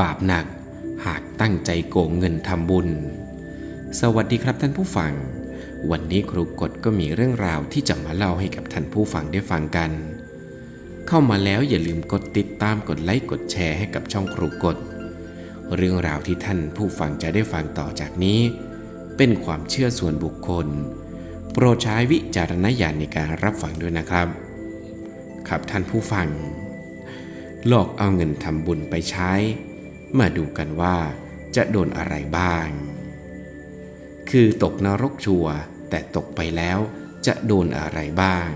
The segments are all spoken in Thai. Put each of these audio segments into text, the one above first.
บาปหนัก หากตั้งใจโกงเงินทำบุญ สวัสดีครับท่านผู้ฟัง วันนี้ครูกฎก็มีเรื่องราวที่จะมาเล่าให้กับท่านผู้ฟังได้ฟังกัน เข้ามาแล้วอย่าลืมกดติดตามกดไลค์กดแชร์ให้กับช่องครูกฎเรื่องราวที่ท่านผู้ฟังจะได้ฟังต่อจากนี้ เป็นความเชื่อส่วนบุคคล โปรดใช้วิจารณญาณในการรับฟังด้วยนะครับ ครับท่านผู้ฟังหลอกเอาเงินทำบุญไปใช้ มาดูกันว่าจะโดนอะไรบ้าง คือตกนรกชัวแต่ตกไปแล้วจะโดนอะไรบ้าง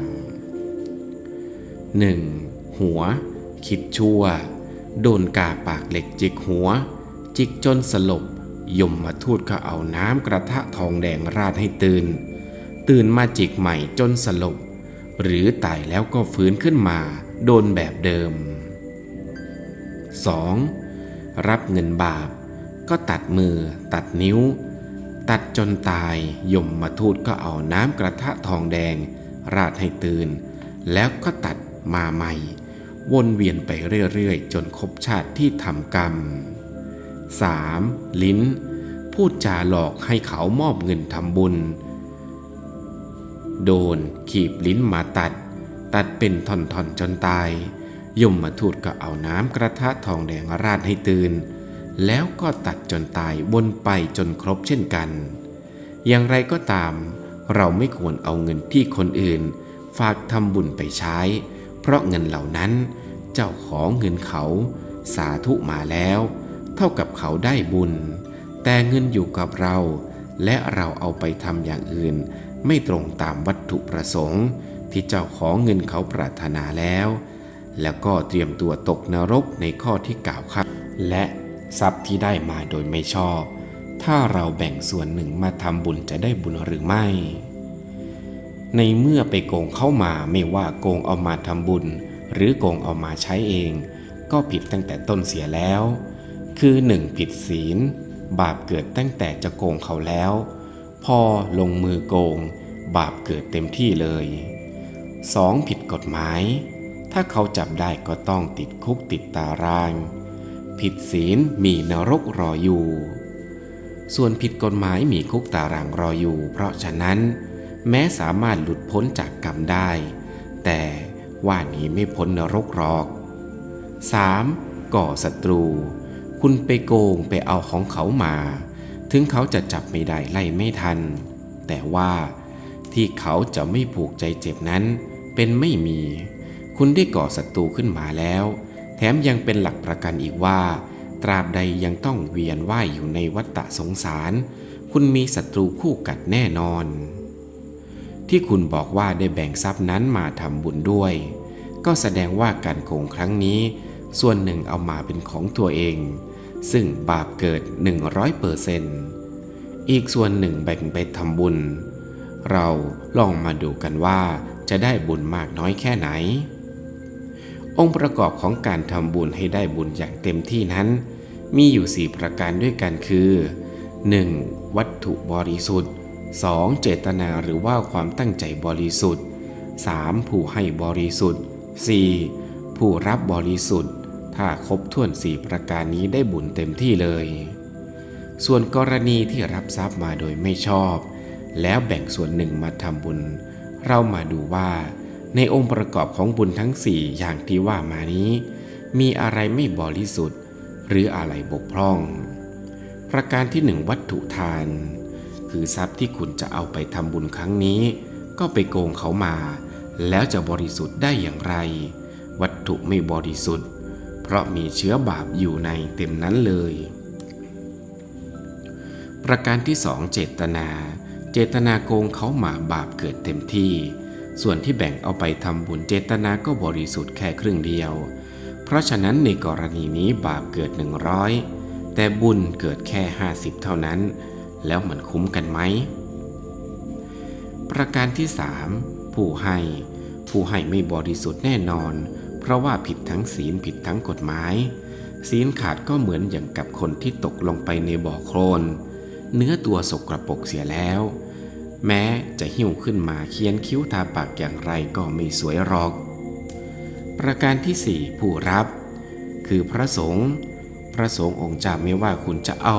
1. หัว คิดชั่ว โดนกาปากเหล็กจิกหัว จิกจนสลบยมมาทูดก็เอาน้ำกระทะทองแดงราดให้ตื่น ตื่นมาจิกใหม่จนสลบ หรือตายแล้วก็ฟื้นขึ้นมา โดนแบบเดิม 2. รับเงินบาป ก็ตัดมือ ตัดนิ้ว ตัดจนตายยมมาทูดก็เอาน้ำกระทะทองแดง ราดให้ตื่น แล้วก็ตัดมาใหม่ วนเวียนไปเรื่อยๆ จนครบชาติที่ทำกรรม 3. ลิ้น พูดจาหลอกให้เขามอบเงินทำบุญ โดนขีบลิ้นมาตัด ตัดเป็นท่อนๆจนตาย ยมมาทูดก็เอาน้ำกระทะทองแดงราดให้ตื่น แล้วก็ตัดจนตายวนไปจนครบเช่นกัน อย่างไรก็ตาม เราไม่ควรเอาเงินที่คนอื่น ฝากทำบุญไปใช้ เพราะเงินเหล่านั้น เจ้าของเงินเขา สาธุมาแล้ว เท่ากับเขาได้บุญ แต่เงินอยู่กับเรา และเราเอาไปทำอย่างอื่น ไม่ตรงตามวัตถุประสงค์ ที่เจ้าของเงินเขาปรารถนาแล้ว แล้วก็เตรียมตัวตกนรกในข้อที่กล่าวครับ และทรัพย์ที่ได้มาโดยไม่ชอบ ถ้าเราแบ่งส่วนหนึ่งมาทำบุญจะได้บุญหรือไม่ ในเมื่อไปโกงเข้ามาไม่ว่าโกงเอามาทำบุญ หรือโกงเอามาใช้เอง ก็ผิดตั้งแต่ต้นเสียแล้ว คือหนึ่งผิดศีล บาปเกิดตั้งแต่จะโกงเขาแล้ว พอลงมือโกง บาปเกิดเต็มที่เลย 2. ผิดกฎหมาย ถ้าเขาจับได้ก็ต้องติดคุกติดตาราง ผิดศีลมีนรกรออยู่ ส่วนผิดกฎหมายมีคุกตารางรออยู่ เพราะฉะนั้น แม้สามารถหลุดพ้นจากกรรมได้ แต่ว่านี้ไม่พ้นนรกหรอก 3. ก่อศัตรู คุณไปโกงไปเอาของเขามา ถึงเขาจะจับไม่ได้ไล่ไม่ทัน แต่ว่าที่เขาจะไม่ผูกใจเจ็บนั้นเป็นไม่มี คุณได้ก่อศัตรูขึ้นมาแล้ว แถมยังเป็นหลักประกันอีกว่า ตราบใดยังต้องเวียนว่ายอยู่ในวัฏฏะสงสาร คุณมีศัตรูคู่กัดแน่นอน ที่คุณบอกว่าได้แบ่งทรัพย์นั้นมาทำบุญด้วย ก็แสดงว่าการโกงครั้งนี้ ส่วนหนึ่งเอามาเป็นของตัวเอง ซึ่งบาปเกิด 100เปอร์เซนต์อีกส่วนหนึ่งแบ่งไปทำบุญ เราลองมาดูกันว่าจะได้บุญมากน้อยแค่ไหน องค์ประกอบของการทำบุญให้ได้บุญอย่างเต็มที่นั้น มีอยู่ 4 ประการด้วยกันคือ 1. วัตถุบริสุทธิ์ 2. เจตนาหรือว่าความตั้งใจบริสุทธิ์ 3. ผู้ให้บริสุทธิ์ 4. ผู้รับบริสุทธิ์ ถ้าครบถ้วน 4 ประการนี้ได้บุญเต็มที่เลย ส่วนกรณีที่รับทรัพย์มาโดยไม่ชอบ แล้วแบ่งส่วนหนึ่งมาทำบุญ เรามาดูว่า ในองค์ประกอบของบุญทั้งสี่อย่างที่ว่ามานี้ มีอะไรไม่บริสุทธิ์ หรืออะไรบกพร่อง ประการที่หนึ่งวัตถุทาน คือทรัพย์ที่คุณจะเอาไปทำบุญครั้งนี้ ก็ไปโกงเขามา แล้วจะบริสุทธิ์ได้อย่างไร วัตถุไม่บริสุทธิ์ เพราะมีเชื้อบาปอยู่ในเต็มนั้นเลย ประการที่สองเจตนา เจตนาโกงเขามาบาปเกิดเต็มที่ ส่วนที่แบ่งเอาไปทำบุญเจตนาก็บริสุทธิ์แค่ครึ่งเดียว เพราะฉะนั้นในกรณีนี้บาปเกิด 100 แต่บุญเกิดแค่ 50 เท่านั้น แล้วมันคุ้มกันไหม ประการที่สามผู้ให้ ผู้ให้ไม่บริสุทธิ์แน่นอน เพราะว่าผิดทั้งศีลผิดทั้งกฎหมาย ศีลขาดก็เหมือนอย่างกับคนที่ตกลงไปในบ่อโคลนเนื้อตัวสกรปรกเสียแล้ว แม้จะหิ้วขึ้นมาเคียนคิ้วทาปากอย่างไรก็ไม่สวยหรอก ประการที่สี่ผู้รับ คือพระสงฆ์พระสงฆ์องค์เจ้าไม่ว่าคุณจะเอา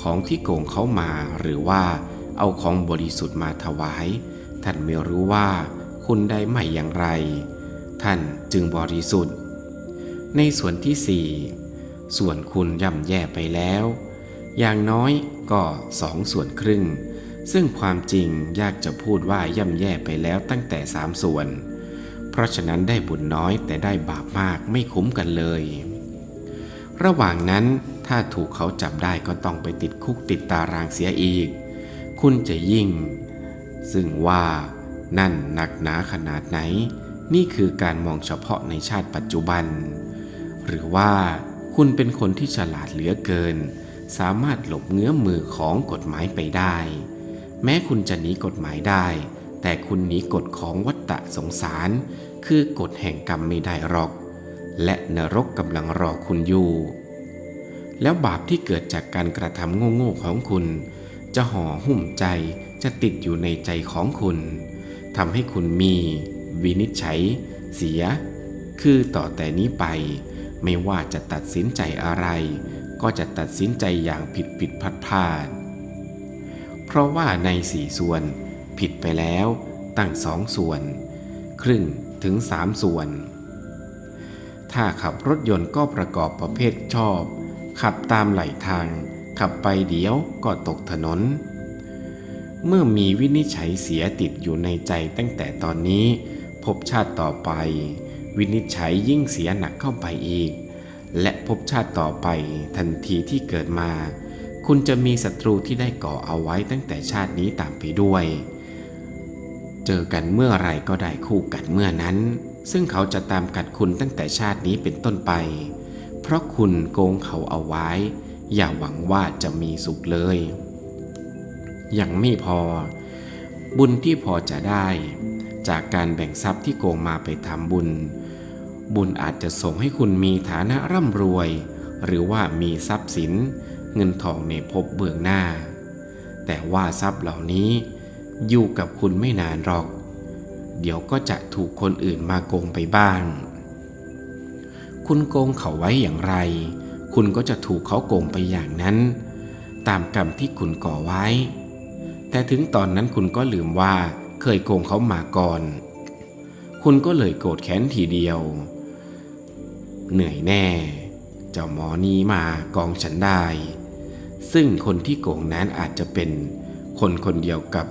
ของที่โกงเขามาหรือว่าเอาของบริสุทธิ์มาถวาย ท่านไม่รู้ว่าคุณได้ใหม่อย่างไร ท่านจึงบริสุทธิ์ ในส่วนที่สี่ส่วนคุณย่ำแย่ไปแล้ว อย่างน้อยก็สองส่วนครึ่ง ซึ่งความจริงยากจะพูดว่าย่ำแย่ไปแล้วตั้งแต่สามส่วน เพราะฉะนั้นได้บุญน้อยแต่ได้บาปมากไม่คุ้มกันเลย ระหว่างนั้นถ้าถูกเขาจับได้ก็ต้องไปติดคุกติดตารางเสียอีก คุณจะยิ่ง ซึ่งว่านั่นหนักหนาขนาดไหน นี่คือการมองเฉพาะในชาติปัจจุบัน หรือว่าคุณเป็นคนที่ฉลาดเหลือเกิน สามารถหลบเงื้อมมือของกฎหมายไปได้ แม้คุณจะหนีกฎหมายได้ แต่คุณหนีกฎของวัฏฏะสงสาร คือกฎแห่งกรรมไม่ได้หรอก และนรกกำลังรอคุณอยู่ แล้วบาปที่เกิดจากการกระทำโง่ๆของคุณ จะห่อหุ้มใจจะติดอยู่ในใจของคุณทำให้คุณมี วินิจฉัย เสีย คือต่อแต่นี้ไป ไม่ว่าจะตัดสินใจอะไร ก็จะตัดสินใจอย่างผิดผิดพลาดพลาด เพราะว่าในสี่ส่วน ผิดไปแล้วตั้งสองส่วน ครึ่งถึงสามส่วน ถ้าขับรถยนต์ก็ประกอบประเภทชอบ ขับตามไหลทาง ขับไปเดี๋ยวก็ตกถนน เมื่อมีวินิจฉัยเสียติดอยู่ในใจตั้งแต่ตอนนี้ พบชาติต่อไป วินิจฉัยยิ่งเสียหนักเข้าไปอีก และพบชาติต่อไปทันทีที่เกิดมา คุณจะมีศัตรูที่ได้ก่อเอาไว้ตั้งแต่ชาตินี้ตามไปด้วย เจอกันเมื่อไรก็ได้คู่กันเมื่อนั้น ซึ่งเขาจะตามกัดคุณตั้งแต่ชาตินี้เป็นต้นไป เพราะคุณโกงเขาเอาไว้ อย่าหวังว่าจะมีสุขเลย ยังไม่พอ บุญที่พอจะได้ จากการแบ่งทรัพย์ที่โกงมาไปทำบุญ บุญอาจจะส่งให้คุณมีฐานะร่ำรวย หรือว่ามีทรัพย์สิน เงินทองในภพเบื้องหน้า แต่ว่าทรัพย์เหล่านี้อยู่กับคุณไม่นานหรอก เดี๋ยวก็จะถูกคนอื่นมาโกงไปบ้าง คุณโกงเขาไว้อย่างไร คุณก็จะถูกเขาโกงไปอย่างนั้น ตามกรรมที่คุณก่อไว้ แต่ถึงตอนนั้นคุณก็ลืมว่าเคยโกงเขามาก่อน คุณก็เลยโกรธแค้นทีเดียว เหนื่อยแน่ เจ้าหมอนี้มากองฉันได้ ซึ่งคนที่โกงนั้นอาจจะเป็น คนคนเดียวกับ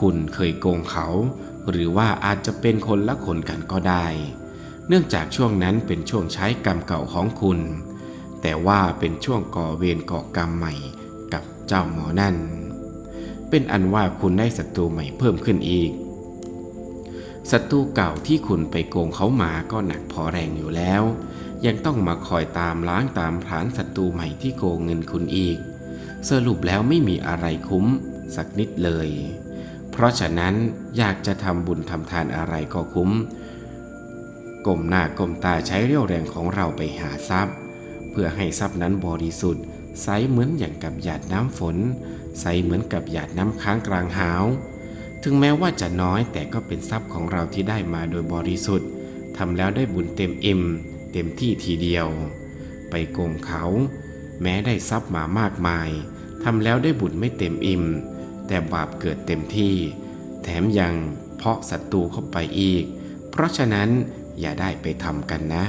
คุณเคยโกงเขา หรือว่าอาจจะเป็นคนละคนกันก็ได้ เนื่องจากช่วงนั้นเป็นช่วงใช้กรรมเก่าของคุณ แต่ว่าเป็นช่วงก่อเวรก่อกรรมใหม่กับเจ้าหมอนั่น เป็นอันว่าคุณได้ศัตรูใหม่เพิ่มขึ้นอีกศัตรูเก่าที่คุณไปโกงเขามาก็หนักพอแรงอยู่แล้ว ยังต้องมาคอยตามล้างตามผลานศัตรูใหม่ที่โกงเงินคุณอีก สรุปแล้วไม่มีอะไรคุ้มสักนิดเลย เพราะฉะนั้นอยากจะทำบุญทำทานอะไรก็คุ้มก้มหน้าก้มตาใช้เรี่ยวแรงของเราไปหาทรัพย์ เพื่อให้ทรัพย์นั้นบริสุทธิ์ใสเหมือนอย่างกับหยาดน้ำฝน ใสเหมือนกับหยาดน้ำค้างกลางหาว ถึงแม้ว่าจะน้อยแต่ก็เป็นทรัพย์ของเราที่ได้มาโดยบริสุทธิ์ทำแล้วได้บุญเต็มเอ็มเต็มที่ทีเดียว ไปโกงเขา แม้ได้ทรัพย์มามากมาย ทำแล้วได้บุญไม่เต็มอิ่ม แต่บาปเกิดเต็มที่ แถมยังเพาะศัตรูเข้าไปอีก เพราะฉะนั้นอย่าได้ไปทำกันนะ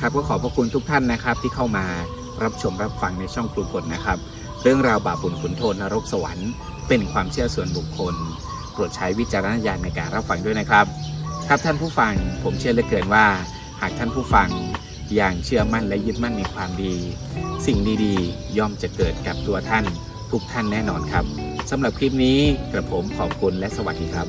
ครับก็ขอบพระคุณทุกท่านนะครับที่เข้ามารับชมรับฟังในช่องครูกฎนะครับ เรื่องราวบาปบุญขุนโทษนรกสวรรค์เป็นความเชื่อส่วนบุคคลโปรดใช้วิจารณญาณในการรับฟังด้วยนะครับ ครับท่านผู้ฟังผมเชื่อเหลือเกินว่า หากท่านผู้ฟัง อย่างเชื่อมั่นและยึดมั่นในความดี สิ่งดีๆ ย่อมจะเกิดกับตัวท่านทุกท่านแน่นอนครับสำหรับคลิปนี้กระผมขอบคุณและสวัสดีครับ